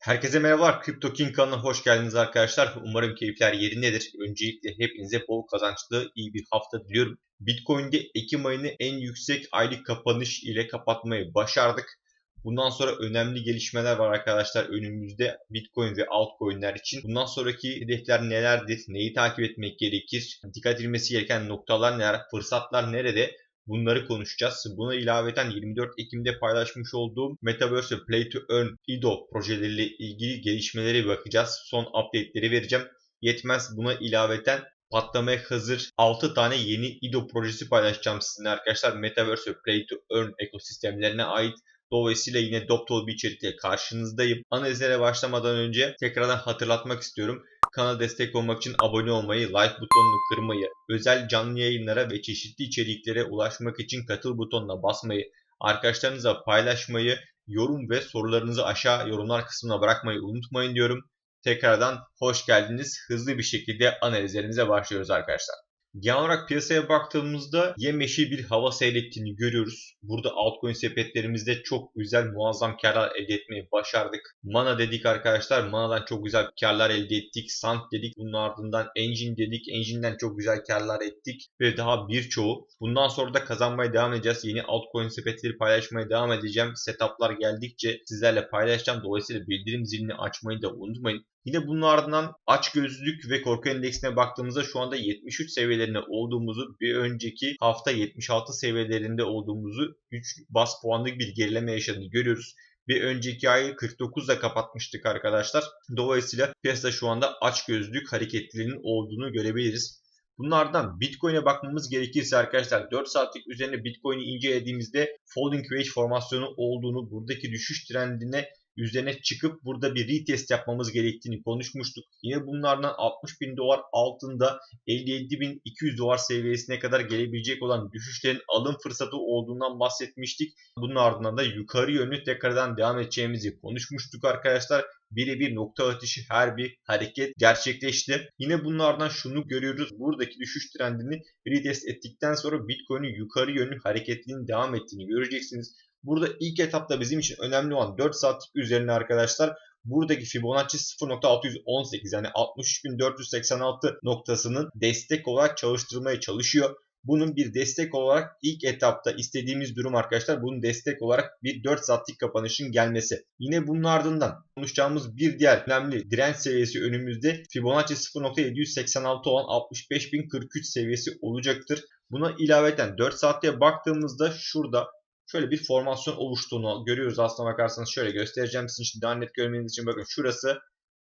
Herkese merhabalar. Crypto King kanalına hoş geldiniz arkadaşlar. Umarım keyifler yerindedir. Öncelikle hepinize bol kazançlı iyi bir hafta diliyorum. Bitcoin'de Ekim ayını en yüksek aylık kapanış ile kapatmayı başardık. Bundan sonra önemli gelişmeler var arkadaşlar önümüzde Bitcoin ve altcoin'ler için. Bundan sonraki hedefler nelerdir? Neyi takip etmek gerekir? Dikkat edilmesi gereken noktalar neler? Fırsatlar nerede? Bunları konuşacağız. Buna ilaveten 24 Ekim'de paylaşmış olduğum Metaverse Play to Earn IDO projeleriyle ilgili gelişmeleri bakacağız. Son update'leri vereceğim. Yetmez buna ilaveten patlamaya hazır 6 tane yeni IDO projesi paylaşacağım sizinle arkadaşlar. Metaverse Play to Earn ekosistemlerine ait Dolayısıyla yine dop bir içerikle karşınızdayım. Analizlere başlamadan önce tekrardan hatırlatmak istiyorum. Kanala destek olmak için abone olmayı, like butonunu kırmayı, özel canlı yayınlara ve çeşitli içeriklere ulaşmak için katıl butonuna basmayı, arkadaşlarınızla paylaşmayı, yorum ve sorularınızı aşağı yorumlar kısmına bırakmayı unutmayın diyorum. Tekrardan hoş geldiniz. Hızlı bir şekilde analizlerimize başlıyoruz arkadaşlar. Genel olarak piyasaya baktığımızda yemyeşil bir hava seyrettiğini görüyoruz. Burada altcoin sepetlerimizde çok güzel muazzam karlar elde etmeyi başardık. Mana dedik arkadaşlar. Mana'dan çok güzel karlar elde ettik. Sant dedik. Bunun ardından Engine dedik. Engine'den çok güzel karlar ettik. Ve daha birçoğu. Bundan sonra da kazanmaya devam edeceğiz. Yeni altcoin sepetleri paylaşmaya devam edeceğim. Setuplar geldikçe sizlerle paylaşacağım. Dolayısıyla bildirim zilini açmayı da unutmayın. Yine bunun ardından aç gözlük ve korku endeksine baktığımızda şu anda 73 seviyelerinde olduğumuzu bir önceki hafta 76 seviyelerinde olduğumuzu 3 bas puanlık bir gerileme yaşadığını görüyoruz. Bir önceki ayı 49'da kapatmıştık arkadaşlar. Dolayısıyla piyasada şu anda aç gözlük hareketliliğinin olduğunu görebiliriz. Bunlardan Bitcoin'e bakmamız gerekirse arkadaşlar 4 saatlik üzerine Bitcoin'i incelediğimizde Folding Wedge formasyonu olduğunu, buradaki düşüş trendine üzerine çıkıp burada bir retest yapmamız gerektiğini konuşmuştuk. Yine bunlardan 60 bin dolar altında 57 bin 200 dolar seviyesine kadar gelebilecek olan düşüşlerin alım fırsatı olduğundan bahsetmiştik. Bunun ardından da yukarı yönlü tekrardan devam edeceğimizi konuşmuştuk arkadaşlar birebir nokta atışı her bir hareket gerçekleşti. Yine bunlardan şunu görüyoruz. Buradaki düşüş trendini retest ettikten sonra Bitcoin'in yukarı yönlü hareketliğinin devam ettiğini göreceksiniz. Burada ilk etapta bizim için önemli olan 4 saatlik üzerine arkadaşlar buradaki Fibonacci 0.618 yani 63.486 noktasının destek olarak çalıştırmaya çalışıyor. Bunun bir destek olarak ilk etapta istediğimiz durum arkadaşlar bunun destek olarak bir 4 saatlik kapanışın gelmesi. Yine bunun ardından konuşacağımız bir diğer önemli direnç seviyesi önümüzde Fibonacci 0.786 olan 65.043 seviyesi olacaktır. Buna ilaveten 4 saatte baktığımızda şurada şöyle bir formasyon oluştuğunu görüyoruz aslına bakarsanız. Şöyle göstereceğim sizin için daha net görmeniz için bakın şurası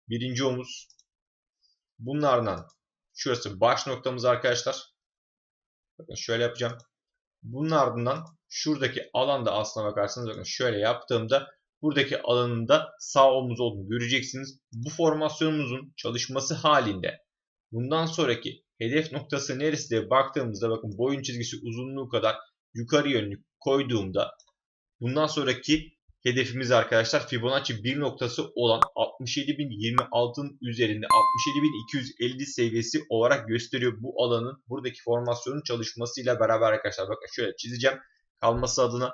birinci omuz. Bunlardan şurası baş noktamız arkadaşlar. Bakın şöyle yapacağım. Bunun ardından şuradaki alanda aslına bakarsanız bakın şöyle yaptığımda buradaki alanında sağ omuz olduğunu göreceksiniz. Bu formasyonumuzun çalışması halinde bundan sonraki hedef noktası neresi diye baktığımızda bakın boyun çizgisi uzunluğu kadar yukarı yönlü koyduğumda bundan sonraki hedefimiz arkadaşlar Fibonacci bir noktası olan 67.026'ın üzerinde 67.250 seviyesi olarak gösteriyor bu alanın buradaki formasyonun çalışmasıyla beraber arkadaşlar bakın şöyle çizeceğim kalması adına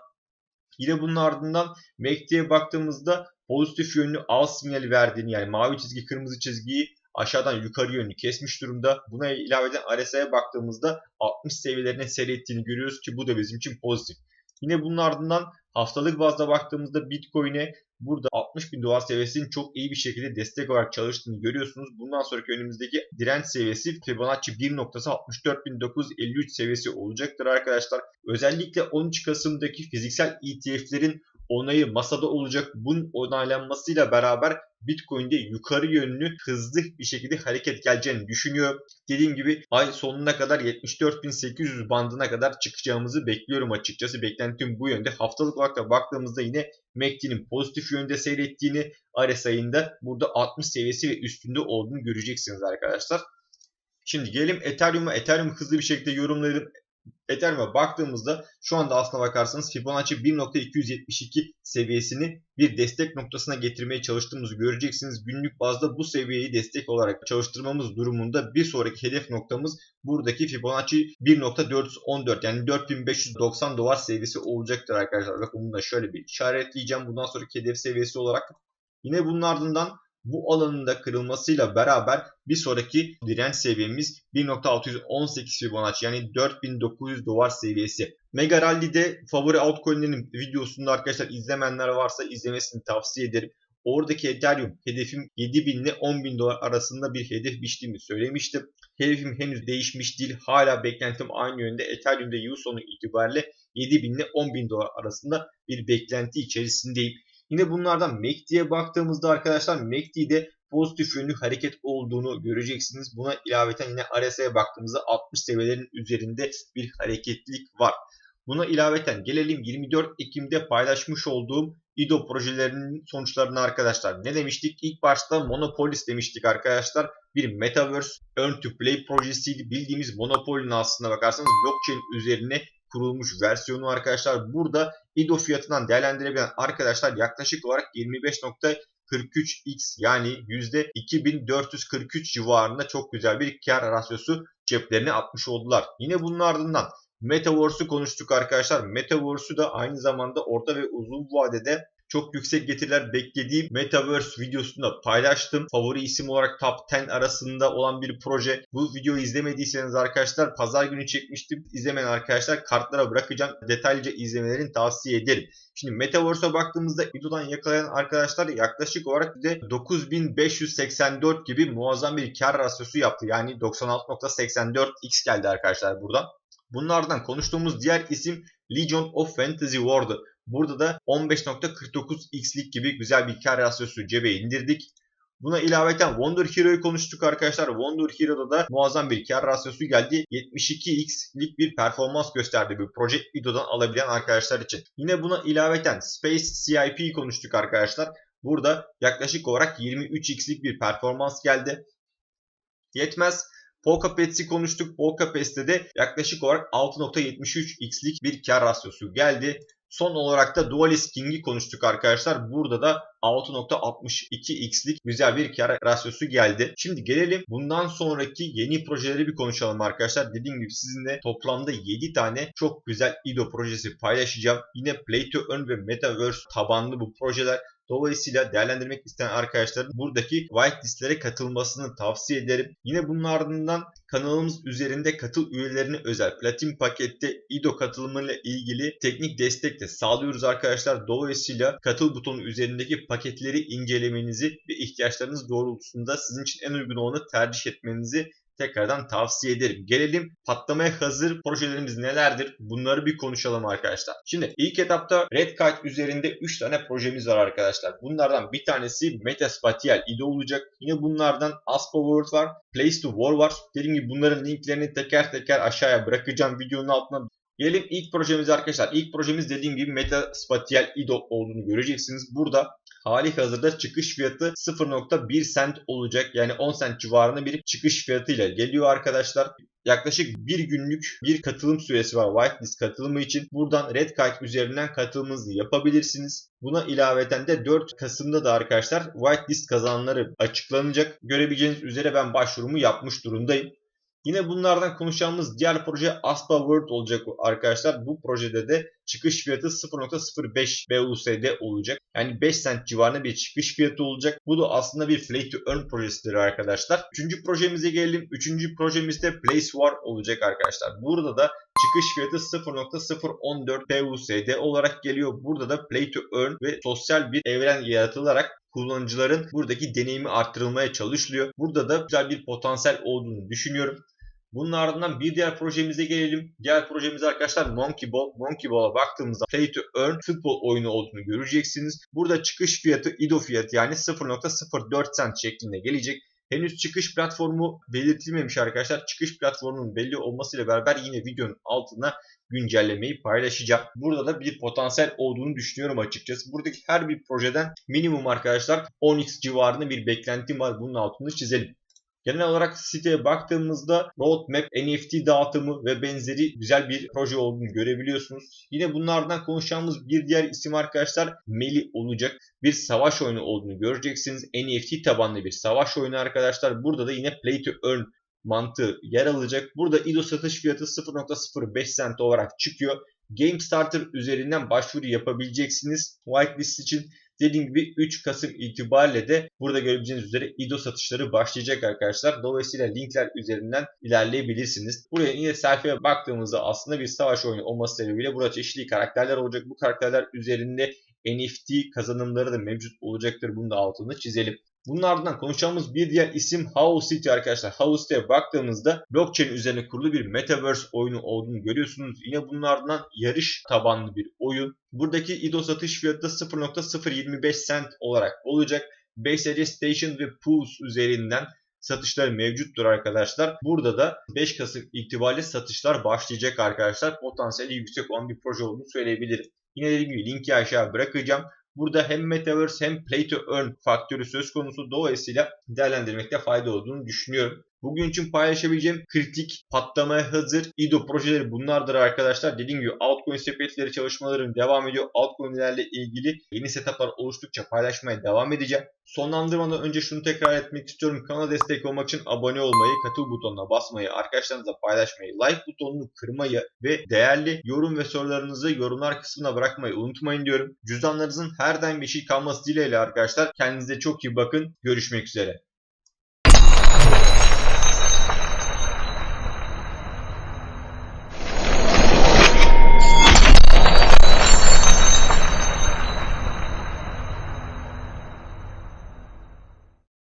Yine bunun ardından MACD'ye baktığımızda pozitif yönlü al sinyali verdiğini yani mavi çizgi kırmızı çizgiyi aşağıdan yukarı yönlü kesmiş durumda. Buna ilaveten RSI'ye baktığımızda 60 seviyelerine seyrettiğini görüyoruz ki bu da bizim için pozitif. Yine bunun ardından haftalık bazda baktığımızda Bitcoin'e burada 60 bin dolar seviyesinin çok iyi bir şekilde destek olarak çalıştığını görüyorsunuz. Bundan sonraki önümüzdeki direnç seviyesi Fibonacci 1.64.953 seviyesi olacaktır arkadaşlar. Özellikle 13 Kasım'daki fiziksel ETF'lerin onayı masada olacak. Bunun onaylanmasıyla beraber Bitcoin'de yukarı yönlü hızlı bir şekilde hareket geleceğini düşünüyor. Dediğim gibi ay sonuna kadar 74.800 bandına kadar çıkacağımızı bekliyorum açıkçası. Beklentim bu yönde. Haftalık olarak da baktığımızda yine MACD'nin pozitif yönde seyrettiğini RSI'ında burada 60 seviyesi ve üstünde olduğunu göreceksiniz arkadaşlar. Şimdi gelelim Ethereum'a. Ethereum hızlı bir şekilde yorumlayalım. Ethereum'a baktığımızda şu anda aslına bakarsanız Fibonacci 1.272 seviyesini bir destek noktasına getirmeye çalıştığımızı göreceksiniz. Günlük bazda bu seviyeyi destek olarak çalıştırmamız durumunda bir sonraki hedef noktamız buradaki Fibonacci 1.414 yani 4590 dolar seviyesi olacaktır arkadaşlar. Bakın bunu da şöyle bir işaretleyeceğim. Bundan sonraki hedef seviyesi olarak Yine bunun ardından bu alanın da kırılmasıyla beraber bir sonraki direnç seviyemiz 1.618 Fibonacci yani 4900 dolar seviyesi. Mega Rally'de favori altcoin'lerin videosunda arkadaşlar izlemeyenler varsa izlemesini tavsiye ederim. Oradaki Ethereum hedefim 7000 ile 10.000 dolar arasında bir hedef biçtiğimi söylemiştim. Hedefim henüz değişmiş değil. Hala beklentim aynı yönde. Ethereum'de yıl sonu itibariyle 7000 ile 10.000 dolar arasında bir beklenti içerisindeyim. Yine bunlardan MACD'ye baktığımızda arkadaşlar MACD'de pozitif yönlü hareket olduğunu göreceksiniz. Buna ilaveten yine RSI'ye baktığımızda 60 seviyelerin üzerinde bir hareketlilik var. Buna ilaveten gelelim 24 Ekim'de paylaşmış olduğum IDO projelerinin sonuçlarına arkadaşlar. Ne demiştik? İlk başta Monopolis demiştik arkadaşlar. Bir Metaverse Earn to Play projesiydi. Bildiğimiz Monopoly'nin aslında bakarsanız blockchain üzerine kurulmuş versiyonu arkadaşlar. Burada IDO fiyatından değerlendirebilen arkadaşlar yaklaşık olarak 25.43x yani %2443 civarında çok güzel bir kar rasyosu ceplerine atmış oldular. Yine bunun ardından Metaverse'ü konuştuk arkadaşlar. Metaverse'ü de aynı zamanda orta ve uzun vadede çok yüksek getiriler beklediğim Metaverse videosunda paylaştım. Favori isim olarak Top 10 arasında olan bir proje. Bu videoyu izlemediyseniz arkadaşlar pazar günü çekmiştim. İzlemeyen arkadaşlar kartlara bırakacağım. Detaylıca izlemelerini tavsiye ederim. Şimdi Metaverse'a baktığımızda İdo'dan yakalayan arkadaşlar yaklaşık olarak de 9584 gibi muazzam bir kar rasyosu yaptı. Yani 96.84x geldi arkadaşlar buradan. Bunlardan konuştuğumuz diğer isim Legion of Fantasy War'dı. Burada da 15.49x'lik gibi güzel bir kar rasyosu cebe indirdik. Buna ilaveten Wonder Hero'yu konuştuk arkadaşlar. Wonder Hero'da da muazzam bir kar rasyosu geldi. 72x'lik bir performans gösterdi bir Project Ido'dan alabilen arkadaşlar için. Yine buna ilaveten Space CIP'yi konuştuk arkadaşlar. Burada yaklaşık olarak 23x'lik bir performans geldi. Yetmez. Polka Pets'i konuştuk. Polka Pets'te de yaklaşık olarak 6.73x'lik bir kar rasyosu geldi. Son olarak da Dualist King'i konuştuk arkadaşlar. Burada da 6.62x'lik güzel bir kar rasyosu geldi. Şimdi gelelim bundan sonraki yeni projeleri bir konuşalım arkadaşlar. Dediğim gibi sizinle toplamda 7 tane çok güzel IDO projesi paylaşacağım. Yine Play to Earn ve Metaverse tabanlı bu projeler. Dolayısıyla değerlendirmek isteyen arkadaşların buradaki whitelistlere katılmasını tavsiye ederim. Yine bunun ardından kanalımız üzerinde katıl üyelerine özel platin pakette IDO katılımıyla ilgili teknik destek de sağlıyoruz arkadaşlar. Dolayısıyla katıl butonu üzerindeki paketleri incelemenizi ve ihtiyaçlarınız doğrultusunda sizin için en uygun olanı tercih etmenizi tekrardan tavsiye ederim. Gelelim patlamaya hazır projelerimiz nelerdir? Bunları bir konuşalım arkadaşlar. Şimdi ilk etapta Red Kite üzerinde 3 tane projemiz var arkadaşlar. Bunlardan bir tanesi Metaspatial IDE olacak. Yine bunlardan Aspa World var. Place to War var. Dediğim gibi bunların linklerini teker teker aşağıya bırakacağım videonun altına. Gelelim ilk projemize arkadaşlar. İlk projemiz dediğim gibi Metaspatial IDO olduğunu göreceksiniz. Burada hali hazırda çıkış fiyatı 0.1 cent olacak. Yani 10 cent civarında bir çıkış fiyatıyla geliyor arkadaşlar. Yaklaşık bir günlük bir katılım süresi var whitelist katılımı için. Buradan Red Kite üzerinden katılımınızı yapabilirsiniz. Buna ilaveten de 4 Kasım'da da arkadaşlar whitelist kazananları açıklanacak. Görebileceğiniz üzere ben başvurumu yapmış durumdayım. Yine bunlardan konuşacağımız diğer proje Aspa World olacak arkadaşlar. Bu projede de çıkış fiyatı 0.05 BUSD olacak. Yani 5 cent civarında bir çıkış fiyatı olacak. Bu da aslında bir Play to Earn projesidir arkadaşlar. Üçüncü projemize gelelim. Üçüncü projemizde Place War olacak arkadaşlar. Burada da çıkış fiyatı 0.014 BUSD olarak geliyor. Burada da Play to Earn ve sosyal bir evren yaratılarak kullanıcıların buradaki deneyimi arttırılmaya çalışılıyor. Burada da güzel bir potansiyel olduğunu düşünüyorum. Bunun ardından bir diğer projemize gelelim. Diğer projemiz arkadaşlar Monkey Ball. Monkey Ball'a baktığımızda Play to Earn futbol oyunu olduğunu göreceksiniz. Burada çıkış fiyatı IDO fiyatı yani 0.04 cent şeklinde gelecek. Henüz çıkış platformu belirtilmemiş arkadaşlar. Çıkış platformunun belli olmasıyla beraber yine videonun altına güncellemeyi paylaşacağım. Burada da bir potansiyel olduğunu düşünüyorum açıkçası. Buradaki her bir projeden minimum arkadaşlar 10x civarında bir beklentim var. Bunun altını çizelim. Genel olarak siteye baktığımızda roadmap, NFT dağıtımı ve benzeri güzel bir proje olduğunu görebiliyorsunuz. Yine bunlardan konuşacağımız bir diğer isim arkadaşlar Meli olacak. Bir savaş oyunu olduğunu göreceksiniz. NFT tabanlı bir savaş oyunu arkadaşlar. Burada da yine play to earn mantığı yer alacak. Burada IDO satış fiyatı 0.05 cent olarak çıkıyor. Game Starter üzerinden başvuru yapabileceksiniz whitelist için. Dediğim gibi 3 Kasım itibariyle de burada görebileceğiniz üzere IDO satışları başlayacak arkadaşlar. Dolayısıyla linkler üzerinden ilerleyebilirsiniz. Buraya yine sayfaya baktığımızda aslında bir savaş oyunu olması sebebiyle burada çeşitli karakterler olacak. Bu karakterler üzerinde NFT kazanımları da mevcut olacaktır. Bunu da altını çizelim. Bunun ardından konuşacağımız bir diğer isim House City arkadaşlar. House City'ye baktığımızda blockchain üzerine kurulu bir metaverse oyunu olduğunu görüyorsunuz. Yine bunun ardından yarış tabanlı bir oyun. Buradaki IDO satış fiyatı da 0.025 cent olarak olacak. BSC Station ve Pools üzerinden satışlar mevcuttur arkadaşlar. Burada da 5 Kasım itibariyle satışlar başlayacak arkadaşlar. Potansiyeli yüksek olan bir proje olduğunu söyleyebilirim. Yine dediğim gibi linki aşağı bırakacağım. Burada hem Metaverse hem Play to Earn faktörü söz konusu. Dolayısıyla değerlendirmekte fayda olduğunu düşünüyorum. Bugün için paylaşabileceğim kritik, patlamaya hazır IDO projeleri bunlardır arkadaşlar. Dediğim gibi altcoin sepetleri çalışmalarım devam ediyor. Altcoin'lerle ilgili yeni setuplar oluştukça paylaşmaya devam edeceğim. Sonlandırmadan önce şunu tekrar etmek istiyorum. Kanala destek olmak için abone olmayı, katıl butonuna basmayı, arkadaşlarınızla paylaşmayı, like butonunu kırmayı ve değerli yorum ve sorularınızı yorumlar kısmına bırakmayı unutmayın diyorum. Cüzdanlarınızın her daim yeşil kalması dileğiyle arkadaşlar. Kendinize çok iyi bakın. Görüşmek üzere.